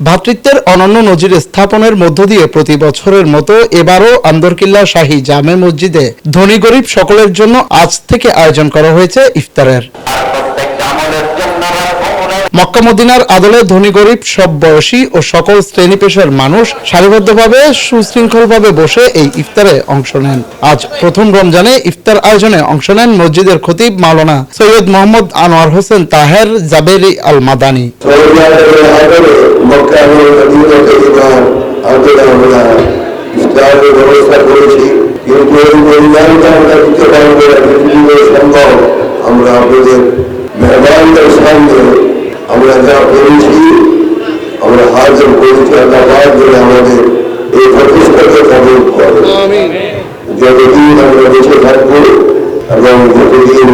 ভ্রাতৃত্বের অনন্য নজির স্থাপনের মধ্য দিয়ে প্রতি বছরের মতো এবারও আন্দরকিল্লা শাহী জামে মসজিদে ধনী গরিব সকলের জন্য আজ থেকে আয়োজন করা হয়েছে ইফতারের। মক্কা মদিনার আদলে ধনী গরিব, সব বয়সী ও সকল শ্রেণি পেশার মানুষ সারিবদ্ধভাবে, সুশৃঙ্খলভাবে বসে এই ইফতারে অংশ নেন। আজ প্রথম রমজানে ইফতার আয়োজনে অংশ নেন মসজিদের খতিব মাওলানা সৈয়দ মোহাম্মদ আনোয়ার হোসেন তাহের জাবেরি আল মাদানী আমরা আপনাদের আমরা যা করেছি আমরা করেছি আমাদের এই প্রতিষ্ঠাকে যতদিন আমরা বেঁচে থাকব এবং যতদিন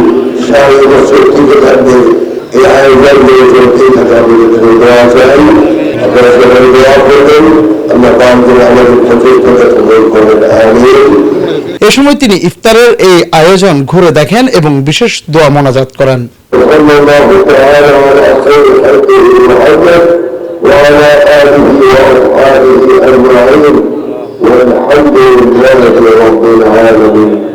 এ সময় তিনি ইফতারের এই আয়োজন ঘুরে দেখেন এবং বিশেষ দোয়া মোনাজাত করেন। وصلى الله تعالى على خير خلقه محمد وعلى آله وأصحابه أجمعين والحمد لله رب العالمين.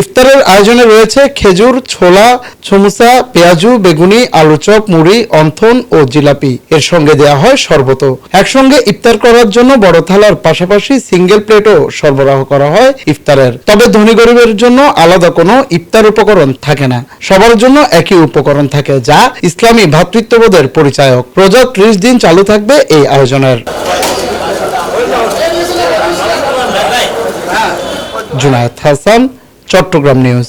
ইফতারের আয়োজনে রয়েছে খেজুর, ছোলা, সমুসা, পেঁয়াজু, বেগুনি, আলু চপ, মুড়ি, অন্থন ও জিলাপি। এর সঙ্গে দেয়া হয় শরবত। একসঙ্গে ইফতার করার জন্য বড় থালার পাশাপাশি সিঙ্গেল প্লেটও সরবরাহ করা হয় ইফতারের। তবে ধনী গরিবের জন্য আলাদা কোনো ইফতার উপকরণ থাকে না। সবার জন্য একই উপকরণ থাকে, যা ইসলামী ভ্রাতৃত্ববোধের পরিচায়ক। রোজা ত্রিশ দিন চালু থাকবে এই আয়োজনের। জুনায়েদ হাসান চট্টগ্রাম নিউজ